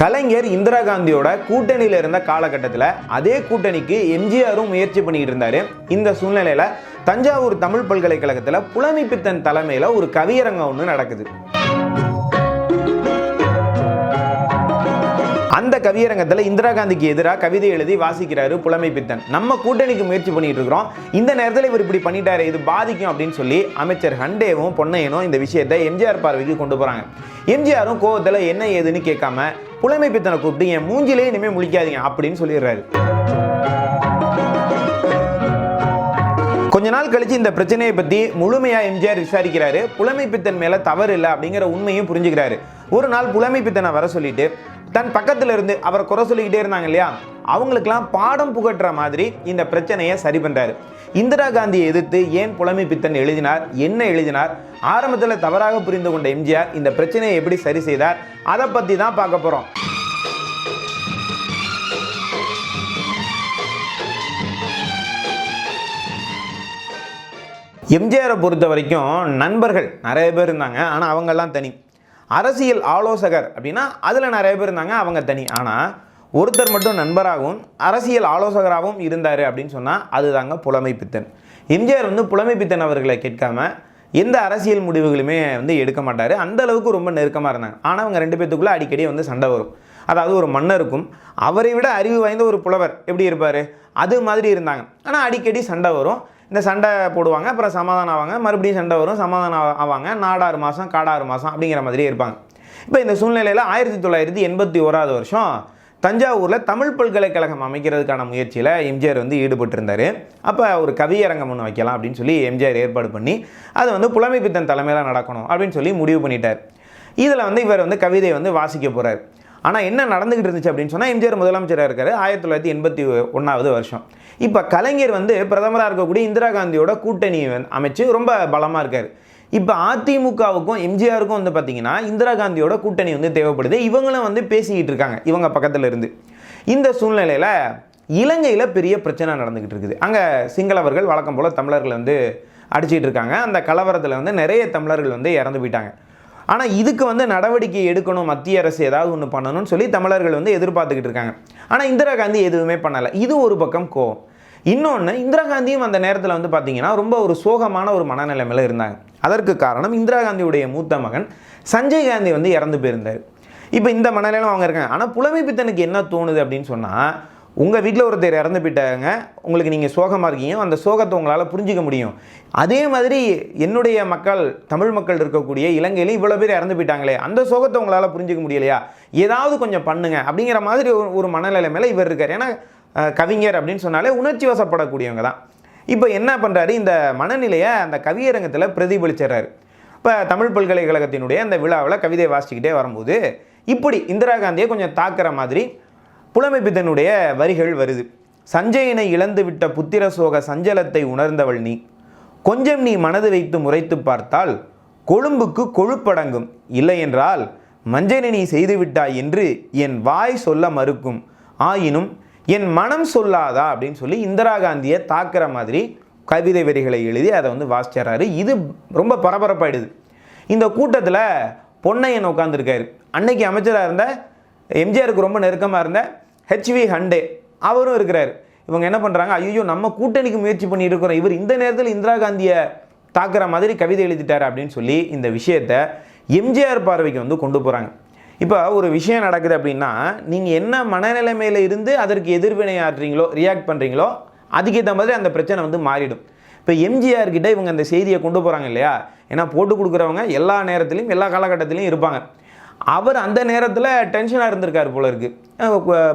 கலைஞர் இந்திரா காந்தியோட கூட்டணியில் இருந்த காலகட்டத்தில் அதே கூட்டணிக்கு எம்ஜிஆரும் முயற்சி பண்ணிக்கிட்டு இருந்தார். இந்த சூழ்நிலையில் தஞ்சாவூர் தமிழ் பல்கலைக்கழகத்தில் புலமைப்பித்தன் தலைமையில் ஒரு கவியரங்கம் ஒன்று நடக்குது. அந்த கவியரங்கத்தில் இந்திரா காந்திக்கு எதிராக கவிதை எழுதி வாசிக்கிறாரு புலமைப்பித்தன் நம்ம கூட்டணிக்கு முயற்சி பண்ணிட்டு இருக்கிறோம். இந்த நேரத்தில் இவர் இப்படி பண்ணிட்டாரு இது பாதிக்கும் அப்படின்னு சொல்லி அமைச்சர் ஹண்டேவும் பொன்னையனும் இந்த விஷயத்தை எம்ஜிஆர் பார்வைக்கு கொண்டு போறாங்க. எம்ஜிஆரும் கோவத்தில் என்ன ஏதுன்னு கேட்காம புலமைப்பித்தனை கூப்பிட்டு என் மூஞ்சிலே இனிமேல் முழிக்காதீங்க அப்படின்னு சொல்லிடுறாரு. கொஞ்ச நாள் கழிச்சு இந்த பிரச்சனையை பத்தி முழுமையா எம்ஜிஆர் விசாரிக்கிறாரு. புலமை பித்தன் மேல தவறு இல்லை அப்படிங்கிற உண்மையும் புரிஞ்சுக்கிறாரு. ஒரு நாள் புலமை பித்தனை வர சொல்லிட்டு தன் பக்கத்தில் இருந்து அவரை குறை சொல்லிக்கிட்டே இருந்தாங்க இல்லையா? அவங்களுக்கெல்லாம் பாடம் புகட்டுற மாதிரி இந்த பிரச்சனையை சரி பண்ணுறாரு இந்திரா காந்தியை எதிர்த்து ஏன் புலமை பித்தன் எழுதினார்? என்ன எழுதினார்? ஆரம்பத்தில் தவறாக புரிந்து கொண்ட எம்ஜிஆர் இந்த பிரச்சனையை எப்படி சரி செய்தார்? அதை பற்றி தான் பார்க்க போகிறோம் எம்ஜிஆரை பொறுத்த வரைக்கும் நண்பர்கள் நிறைய பேர் இருந்தாங்க. ஆனால் அவங்கெல்லாம் தனி. அரசியல் ஆலோசகர் அப்படின்னா அதில் நிறைய பேர் இருந்தாங்க அவங்க தனி. ஆனால் ஒருத்தர் மட்டும் நண்பராகவும் அரசியல் ஆலோசகராகவும் இருந்தார் அப்படின்னு சொன்னால் அதுதாங்க புலமை பித்தன். எம்ஜிஆர் வந்து புலமை பித்தன் அவர்களை கேட்காம எந்த அரசியல் முடிவுகளுமே வந்து எடுக்க மாட்டார். அந்த அளவுக்கு ரொம்ப நெருக்கமாக இருந்தாங்க. ஆனால் அவங்க ரெண்டு பேத்துக்குள்ளே அடிக்கடி வந்து சண்டை வரும். அதாவது ஒரு மன்னருக்கும் அவரை விட அறிவு வாய்ந்த ஒரு புலவர் எப்படி இருப்பார்? அது மாதிரி இருந்தாங்க. ஆனால் அடிக்கடி சண்டை வரும். இந்த சண்டை போடுவாங்க அப்புறம் சமாதானம் ஆவாங்க. மறுபடியும் சண்டை வரும் சமாதானம் ஆவாங்க. நாடாறு மாதம் காடாறு மாதம் அப்படிங்கிற மாதிரியே இருப்பாங்க. இப்போ இந்த சூழ்நிலையில் ஆயிரத்தி தொள்ளாயிரத்தி எண்பத்தி ஓராவது வருஷம் தஞ்சாவூரில் தமிழ் பல்கலைக்கழகம் அமைக்கிறதுக்கான முயற்சியில் எம்ஜிஆர் வந்து ஈடுபட்டிருந்தார். அப்போ ஒரு கவியரங்கம் ஒன்று வைக்கலாம் அப்படின்னு சொல்லி எம்ஜிஆர் ஏற்பாடு பண்ணி அது வந்து புலமை பித்தன் தலைமையில் நடக்கணும் அப்படின்னு சொல்லி முடிவு பண்ணிட்டார். இதில் வந்து இவர் வந்து கவிதையை வந்து வாசிக்க போகிறார் ஆனால் என்ன நடந்துகிட்டு இருந்துச்சு அப்படின்னு சொன்னால் எம்ஜிஆர் முதலமைச்சராக இருக்கார். ஆயிரத்தி தொள்ளாயிரத்தி எண்பத்தி ஒன்றாவது வருஷம். இப்போ கலைஞர் வந்து பிரதமராக இருக்கக்கூடிய இந்திரா காந்தியோட கூட்டணி அமைச்சு ரொம்ப பலமாக இருக்கார். இப்போ அதிமுகவுக்கும் எம்ஜிஆருக்கும் வந்து பார்த்தீங்கன்னா இந்திரா காந்தியோட கூட்டணி வந்து தேவைப்படுது. இவங்களும் வந்து பேசிக்கிட்டு இருக்காங்க இவங்க பக்கத்தில் இருந்து. இந்த சூழ்நிலையில் இலங்கையில் பெரிய பிரச்சனை நடந்துக்கிட்டு இருக்குது. அங்கே சிங்களவர்கள் வழக்கம் போல் தமிழர்கள் வந்து அடிச்சிட்டு இருக்காங்க. அந்த கலவரத்தில் வந்து நிறைய தமிழர்கள் வந்து இறந்து போயிட்டாங்க. ஆனால் இதுக்கு வந்து நடவடிக்கை எடுக்கணும் மத்திய அரசு ஏதாவது ஒன்று பண்ணணும்னு சொல்லி தமிழர்கள் வந்து எதிர்பார்த்துக்கிட்டு இருக்காங்க. ஆனால் இந்திரா காந்தி எதுவுமே பண்ணலை. இது ஒரு பக்கம் கோவம். இன்னொன்று இந்திரா காந்தியும் அந்த நேரத்தில் வந்து பார்த்தீங்கன்னா ரொம்ப ஒரு சோகமான ஒரு மனநிலைமையில் இருந்தாங்க. அதற்கு காரணம் இந்திரா காந்தியுடைய மூத்த மகன் சஞ்சய் காந்தி வந்து இறந்து போயிருந்தார். இப்போ இந்த மனநிலையில அவங்க இருக்காங்க. ஆனால் புலமை பித்தனுக்கு என்ன தோணுது அப்படின்னு சொன்னால் உங்கள் வீட்டில் ஒருத்தர் இறந்து போயிட்டாங்க உங்களுக்கு நீங்கள் சோகமாக இருக்கீங்க. அந்த சோகத்தை உங்களால் புரிஞ்சிக்க முடியும். அதே மாதிரி என்னுடைய மக்கள் தமிழ் மக்கள் இருக்கக்கூடிய இலங்கையில இவ்வளோ பேர் இறந்து போயிட்டாங்களே. அந்த சோகத்தை உங்களால் புரிஞ்சிக்க முடியலையா? ஏதாவது கொஞ்சம் பண்ணுங்க. அப்படிங்கிற மாதிரி ஒரு ஒரு மனநிலை மேலே இவர் இருக்கார். ஏன்னா கவிஞர் அப்படின்னு சொன்னாலே உணர்ச்சி வசப்படக்கூடியவங்க தான். இப்போ என்ன பண்ணுறாரு இந்த மனநிலையை அந்த கவியரங்கத்தில் பிரதிபலிச்சிடறாரு. இப்போ தமிழ் பல்கலைக்கழகத்தினுடைய அந்த விழாவில் கவிதை வாசிச்சுக்கிட்டே வரும்போது இப்படி இந்திரா காந்தியை கொஞ்சம் தாக்குற மாதிரி புலமைப்பித்தனுடைய வரிகள் வருது. சஞ்சயனை இழந்துவிட்ட புத்திர சோக சஞ்சலத்தை உணர்ந்தவள் நீ. கொஞ்சம் நீ மனது வைத்து முறைத்து பார்த்தால் கொழும்புக்கு கொழுப்படங்கும். இல்லையென்றால் மஞ்சனை நீ செய்துவிட்டாய் என்று என் வாய் சொல்ல மறுக்கும். ஆயினும் என் மனம் சொல்லாதா அப்படின்னு சொல்லி இந்திரா காந்தியை தாக்குற மாதிரி கவிதை வரிகளை எழுதி அதை வந்து வாசிச்சிட்றாரு. இது ரொம்ப பரபரப்பாயிடுது. இந்த கூட்டத்தில் பொன்னையன் உட்காந்துருக்காரு அன்னைக்கு அமைச்சராக இருந்த எம்ஜிஆருக்கு ரொம்ப நெருக்கமாக இருந்த ஹெச்வி ஹண்டே அவரும் இருக்கிறார். இவங்க என்ன பண்ணுறாங்க ஐயோ நம்ம கூட்டணிக்கு முயற்சி பண்ணிட்டு இருக்கிறோம். இவர் இந்த நேரத்தில் இந்திரா காந்தியை தாக்குற மாதிரி கவிதை எழுதிட்டார் அப்படின்னு சொல்லி இந்த விஷயத்தை எம்ஜிஆர் பார்வைக்கு வந்து கொண்டு போகிறாங்க இப்போ ஒரு விஷயம் நடக்குது அப்படின்னா நீங்கள் என்ன மனநிலைமையில் இருந்து அதற்கு எதிர்வினை ஆற்றுறீங்களோ ரியாக்ட் பண்ணுறீங்களோ அதுக்கேற்ற மாதிரி அந்த பிரச்சனை வந்து மாறிடும். இப்போ எம்ஜிஆர் கிட்ட இவங்க அந்த செய்தியை கொண்டு போகிறாங்க இல்லையா? ஏன்னா போட்டு கொடுக்குறவங்க எல்லா நேரத்துலையும் எல்லா காலகட்டத்திலையும் இருப்பாங்க. அவர் அந்த நேரத்தில் டென்ஷனாக இருந்திருக்காரு போல இருக்கு.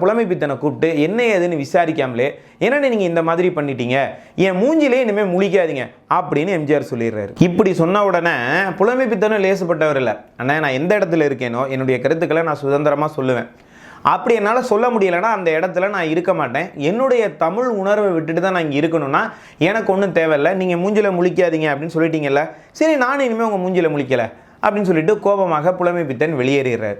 புலமை பித்தனை கூப்பிட்டு என்ன ஏதுன்னு விசாரிக்காமலே என்னென்ன நீங்கள் இந்த மாதிரி பண்ணிட்டீங்க? என் மூஞ்சிலே இனிமேல் முழிக்காதீங்க அப்படின்னு எம்ஜிஆர் சொல்லிடுறாரு. இப்படி சொன்ன உடனே புலமை பித்தனும் லேசுப்பட்டவர் இல்லை. ஆனால் நான் எந்த இடத்துல இருக்கேனோ என்னுடைய கருத்துக்களை நான் சுதந்திரமாக சொல்லுவேன். அப்படி என்னால் சொல்ல முடியலைன்னா அந்த இடத்துல நான் இருக்க மாட்டேன். என்னுடைய தமிழ் உணர்வை விட்டுட்டு தான் நான் இங்கே இருக்கணும்னா எனக்கு ஒன்றும் தேவையில்லை. நீங்கள் மூஞ்சில முழிக்காதீங்க அப்படின்னு சொல்லிட்டீங்கல்ல. சரி நானும் இனிமேல் உங்கள் மூஞ்சில முழிக்கலை. அப்படின்னு சொல்லிட்டு கோபமாக புலமை பித்தன் வெளியேறுகிறார்.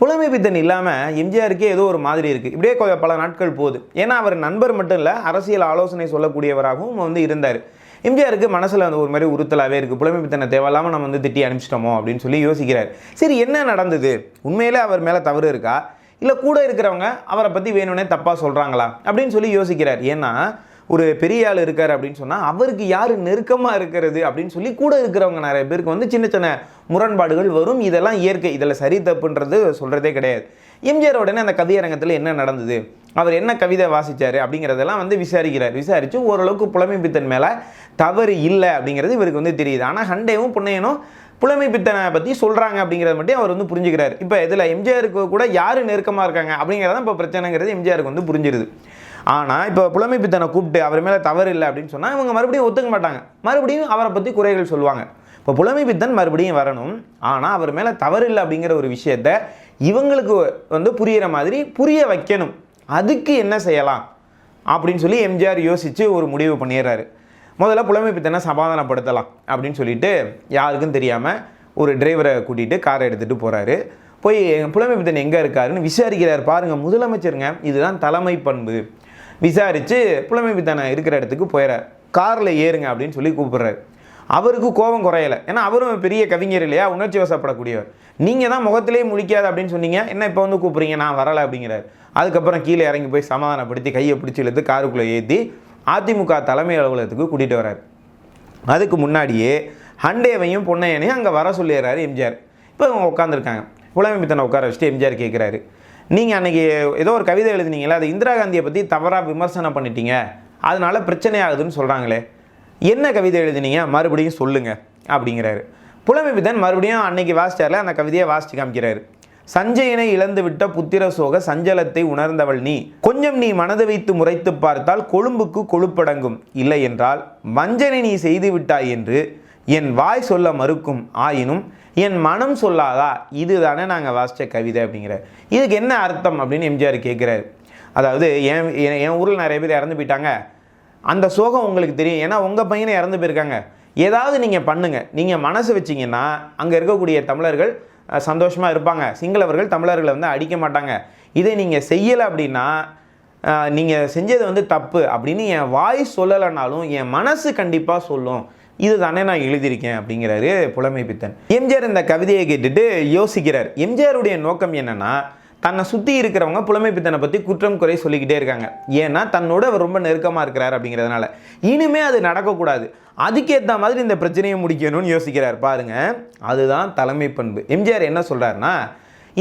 புலமை பித்தன் இல்லாமல் எம்ஜிஆருக்கே ஏதோ ஒரு மாதிரி இருக்குது இப்படியே பல நாட்கள் போகுது. ஏன்னா அவர் நண்பர் மட்டும் இல்லை அரசியல் ஆலோசனை சொல்லக்கூடியவராகவும் வந்து இருந்தார். எம்ஜிஆருக்கு மனசில் வந்து ஒரு மாதிரி உறுத்தலாகவே இருக்குது புலமை பித்தனை தேவையில்லாமல் நம்ம வந்து திட்டி அனுப்பிச்சிட்டோமோ அப்படின்னு சொல்லி யோசிக்கிறார். சரி என்ன நடந்தது? உண்மையிலே அவர் மேலே தவறு இருக்கா? இல்லை கூட இருக்கிறவங்க அவரை பற்றி வேணும்னே தப்பாக சொல்கிறாங்களா அப்படின்னு சொல்லி யோசிக்கிறார். ஏன்னா ஒரு பெரிய ஆள் இருக்கார் அப்படின்னு சொன்னால் அவருக்கு யார் நெருக்கமாக இருக்கிறது அப்படின்னு சொல்லி கூட இருக்கிறவங்க நிறைய பேருக்கு வந்து சின்ன சின்ன முரண்பாடுகள் வரும். இதெல்லாம் இயற்கை. இதில் சரி தப்புன்றது சொல்கிறதே கிடையாது. எம்ஜிஆர் உடனே அந்த கவியரங்கத்தில் என்ன நடந்தது? அவர் என்ன கவிதை வாசித்தார் அப்படிங்கிறதெல்லாம் வந்து விசாரிக்கிறார். விசாரித்து ஓரளவுக்கு புலமை பித்தன் மேலே தவறு இல்லை அப்படிங்கிறது இவருக்கு வந்து தெரியுது. ஆனால் ஹண்டேவும் புன்னையனும் புலமை பித்தனை பற்றி சொல்கிறாங்க அப்படிங்கிறத மட்டும் அவர் வந்து புரிஞ்சுக்கிறார். இப்போ இதில் எம்ஜிஆருக்கு கூட யார் நெருக்கமாக இருக்காங்க அப்படிங்கிறதான் இப்போ பிரச்சனைங்கிறது எம்ஜிஆருக்கு வந்து புரிஞ்சிருது. ஆனால் இப்போ புலமை பித்தனை கூப்பிட்டு அவர் மேலே தவறு இல்லை அப்படின்னு சொன்னால் இவங்க மறுபடியும் ஒத்துக்க மாட்டாங்க. மறுபடியும் அவரை பற்றி குறைகள் சொல்லுவாங்க. இப்போ புலமை பித்தன் மறுபடியும் வரணும். ஆனால் அவர் மேலே தவறு இல்லை அப்படிங்கிற ஒரு விஷயத்த இவங்களுக்கு வந்து புரியிற மாதிரி புரிய வைக்கணும். அதுக்கு என்ன செய்யலாம்? அப்படின்னு சொல்லி எம்ஜிஆர் யோசித்து ஒரு முடிவு பண்ணிடுறாரு. முதல்ல புலமை பித்தனை சமாதானப்படுத்தலாம் அப்படின்னு சொல்லிட்டு யாருக்கும் தெரியாமல் ஒரு டிரைவரை கூட்டிகிட்டு காரை எடுத்துகிட்டு போகிறாரு போய் புலமை பித்தன் எங்கே இருக்காருன்னு விசாரிக்கிறார். பாருங்கள் முதலமைச்சருங்க. இதுதான் தலைமை பண்பு. விசாரித்து புலமை பித்தனை இருக்கிற இடத்துக்கு போயிடறார் காரில் ஏறுங்க அப்படின்னு சொல்லி கூப்பிட்றாரு. அவருக்கு கோபம் குறையலை. ஏன்னா அவரும் பெரிய கவிஞர் இல்லையா? உணர்ச்சி வசப்படக்கூடியவர். நீங்கள் தான் முகத்திலே முழிக்காது அப்படின்னு சொன்னீங்க. என்ன இப்போ வந்து கூப்பிட்றீங்க? நான் வரலை அப்படிங்கிறார். அதுக்கப்புறம் கீழே இறங்கி போய் சமாதானப்படுத்தி கையை பிடிச்சி இழுத்து காருக்குள்ளே ஏற்றி அதிமுக தலைமை அலுவலகத்துக்கு கூட்டிகிட்டு வர்றார். அதுக்கு முன்னாடியே ஹண்டேவையும் பொன்னையனையும் அங்கே வர சொல்லிடுறாரு எம்ஜிஆர். இப்போ இவங்க உட்காந்துருக்காங்க புலமை பித்தனை உட்கார வச்சுட்டு எம்ஜிஆர் கேட்குறாரு நீங்கள் அன்றைக்கி ஏதோ ஒரு கவிதை எழுதுனீங்களே அது இந்திரா காந்தியை பற்றி தவறாக விமர்சனம் பண்ணிட்டீங்க. அதனால் பிரச்சனை ஆகுதுன்னு சொல்கிறாங்களே என்ன கவிதை எழுதுனீங்க? மறுபடியும் சொல்லுங்கள் அப்படிங்கிறாரு. புலமைபிதன் மறுபடியும் அன்னைக்கு வாசிச்சார்ல அந்த கவிதையை வாசித்து காமிக்கிறாரு. சஞ்சயனை இழந்து விட்ட புத்திர சோக சஞ்சலத்தை உணர்ந்தவள் நீ கொஞ்சம் நீ மனது வைத்து முறைத்து பார்த்தால் கொழும்புக்கு கொழுப்படங்கும் இல்லை என்றால் வஞ்சனை நீ செய்து விட்டாய் என்று என் வாய் சொல்ல மறுக்கும் ஆயினும் என் மனம் சொல்லாதா? இது தானே நாங்கள் வாசித்த கவிதை அப்படிங்கிற. இதுக்கு என்ன அர்த்தம் அப்படின்னு எம்ஜிஆர் கேட்குறாரு அதாவது என் என் என் ஊரில் நிறைய பேர் இறந்து போயிட்டாங்க. அந்த சோகம் உங்களுக்கு தெரியும். ஏன்னா உங்கள் பையனை இறந்து போயிருக்காங்க. ஏதாவது நீங்கள் பண்ணுங்கள் நீங்கள் மனசு வச்சிங்கன்னா அங்கே இருக்கக்கூடிய தமிழர்கள் சந்தோஷமாக இருப்பாங்க. சிங்களவர்கள் தமிழர்களை வந்து அடிக்க மாட்டாங்க. இதை நீங்கள் செய்யலை அப்படின்னா நீங்கள் செஞ்சது வந்து தப்பு அப்படின்னு என் வாய் சொல்லலைனாலும் என் மனசு கண்டிப்பாக சொல்லும். இது தானே நான் எழுதியிருக்கேன் அப்படிங்கிறாரு புலமை பித்தன். எம்ஜிஆர் இந்த கவிதையை கேட்டுட்டு யோசிக்கிறார். எம்ஜிஆருடைய நோக்கம் என்னன்னா தன்னை சுற்றி இருக்கிறவங்க புலமை பித்தனை பற்றி குற்றம் குறை சொல்லிக்கிட்டே இருக்காங்க. ஏன்னா தன்னோட அவர் ரொம்ப நெருக்கமாக இருக்கிறார் அப்படிங்கிறதுனால. இனிமே அது நடக்கக்கூடாது. அதுக்கேற்ற மாதிரி இந்த பிரச்சனையை முடிக்கணும்னு யோசிக்கிறார். பாருங்க அதுதான் தலைமை பண்பு. எம்ஜிஆர் என்ன சொல்கிறாருன்னா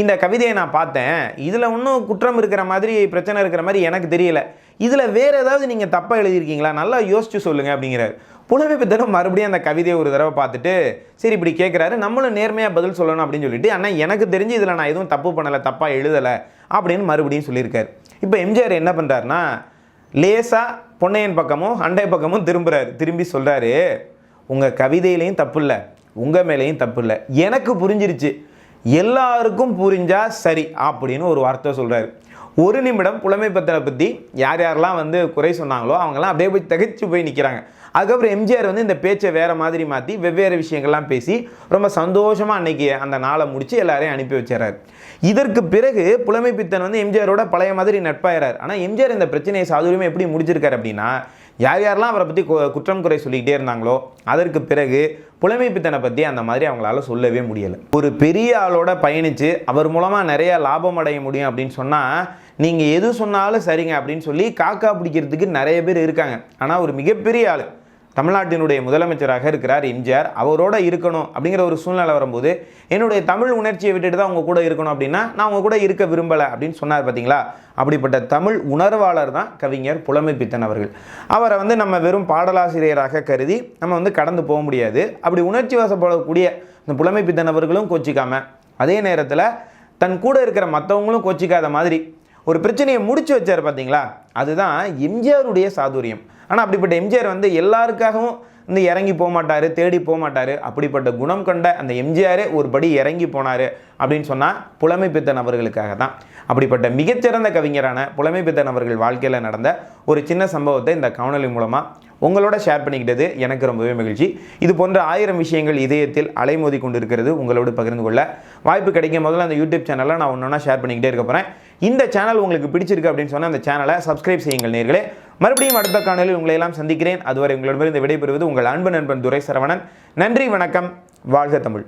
இந்த கவிதையை நான் பார்த்தேன். இதில் ஒன்றும் குற்றம் இருக்கிற மாதிரி பிரச்சனை இருக்கிற மாதிரி எனக்கு தெரியல. இதில் வேறு ஏதாவது நீங்கள் தப்பாக எழுதியிருக்கீங்களா? நல்லா யோசிச்சு சொல்லுங்கள் அப்படிங்கிறார். புலமை பித்தரும் மறுபடியும் அந்த கவிதையை ஒரு தடவை பார்த்துட்டு சரி இப்படி கேட்குறாரு நம்மளும் நேர்மையாக பதில் சொல்லணும் அப்படின்னு சொல்லிட்டு ஆனால் எனக்கு தெரிஞ்சு இதில் நான் எதுவும் தப்பு பண்ணலை தப்பாக எழுதலை அப்படின்னு மறுபடியும் சொல்லியிருக்காரு. இப்போ எம்ஜிஆர் என்ன பண்ணுறாருனா லேசாக பொன்னையன் பக்கமும் அண்டை பக்கமும் திரும்புகிறாரு திரும்பி சொல்கிறாரு உங்கள் கவிதையிலையும் தப்பு இல்லை உங்கள் மேலேயும் தப்பு இல்லை. எனக்கு புரிஞ்சிருச்சு. எல்லாருக்கும் புரிஞ்சால் சரி அப்படின்னு ஒரு வார்த்தை சொல்கிறாரு ஒரு நிமிடம் புலமை பற்றி யார் யாரெல்லாம் வந்து குறை சொன்னாங்களோ அவங்கெல்லாம் அப்படியே போய் தகைச்சு போய் நிற்கிறாங்க அதுக்கப்புறம் எம்ஜிஆர் வந்து இந்த பேச்சை வேறு மாதிரி மாற்றி வெவ்வேறு விஷயங்கள்லாம் பேசி ரொம்ப சந்தோஷமாக அன்னைக்கு அந்த நாளை முடித்து எல்லாரையும் அனுப்பி வச்சிடறாரு. இதற்கு பிறகு புலமை பித்தன் வந்து எம்ஜிஆரோட பழைய மாதிரி நட்பாயிறார். ஆனால் எம்ஜிஆர் இந்த பிரச்சனையை சாதுரியமாக எப்படி முடிச்சிருக்காரு அப்படின்னா யார் யாரெல்லாம் அவரை பற்றி குற்றம் குறை சொல்லிக்கிட்டே இருந்தாங்களோ அதற்கு பிறகு புலமைப்பித்தனை பற்றி அந்த மாதிரி அவங்களால சொல்லவே முடியலை. ஒரு பெரிய ஆளோட பயணித்து அவர் மூலமாக நிறைய லாபம் அடைய முடியும் அப்படின்னு சொன்னால் நீங்கள் எது சொன்னாலும் சரிங்க அப்படின்னு சொல்லி காக்கா பிடிக்கிறதுக்கு நிறைய பேர் இருக்காங்க. ஆனால் ஒரு மிகப்பெரிய ஆள் தமிழ்நாட்டினுடைய முதலமைச்சராக இருக்கிறார் எம்ஜிஆர். அவரோட இருக்கணும் அப்படிங்கிற ஒரு சூழ்நிலை வரும்போது என்னுடைய தமிழ் உணர்ச்சியை விட்டுட்டு தான் அவங்க கூட இருக்கணும் அப்படின்னா நான் அவங்க கூட இருக்க விரும்பலை அப்படின்னு சொன்னார் பார்த்தீங்களா அப்படிப்பட்ட தமிழ் உணர்வாளர் தான் கவிஞர் புலமை பித்தன் அவர்கள். அவரை வந்து நம்ம வெறும் பாடலாசிரியராக கருதி நம்ம வந்து கடந்து போக முடியாது. அப்படி உணர்ச்சி வசப்படக்கூடிய இந்த புலமை பித்தன் அவர்களும் கோச்சிக்காம அதே நேரத்தில் தன் கூட இருக்கிற மற்றவங்களும் கோச்சிக்காத மாதிரி ஒரு பிரச்சனையை முடிச்சு வச்சார் பார்த்தீங்களா அதுதான் எம்ஜிஆருடைய சாதுரியம். ஆனால் அப்படிப்பட்ட எம்ஜிஆர் வந்து எல்லாருக்காகவும் வந்து இறங்கி போக மாட்டார் தேடி போக மாட்டார் அப்படிப்பட்ட குணம் கொண்ட அந்த எம்ஜிஆரே ஒரு படி இறங்கி போனார் அப்படின்னு சொன்னால் புலமை பித்தன் அவர்களுக்காக தான். அப்படிப்பட்ட மிகச்சிறந்த கவிஞரான புலமை பித்தன் அவர்கள் வாழ்க்கையில் நடந்த ஒரு சின்ன சம்பவத்தை இந்த கவனொலி மூலமாக உங்களோட ஷேர் பண்ணிக்கிட்டது எனக்கு ரொம்பவே மகிழ்ச்சி. இது போன்ற ஆயிரம் விஷயங்கள் இதயத்தில் அலைமோதி கொண்டிருக்கிறது உங்களோடு பகிர்ந்து கொள்ள. வாய்ப்பு கிடைக்கும் முதல்ல அந்த யூடியூப் சேனலில் நான் ஒன்று ஒன்றா ஷேர் பண்ணிக்கிட்டே இருக்க போகிறேன் இந்த சேனல் உங்களுக்கு பிடிச்சிருக்கு அப்படின்னு சொன்னால் அந்த சேனலை சப்ஸ்கிரைப் செய்யுங்கள் நேர்களே. மறுபடியும் அடுத்த காணொலியில் உங்களை எல்லாம் சந்திக்கிறேன். அதுவரை உங்களிடமிருந்து விடைபெறுவது உங்கள் அன்பு நண்பன் துரை சரவணன் நன்றி வணக்கம். வாழ்க தமிழ்.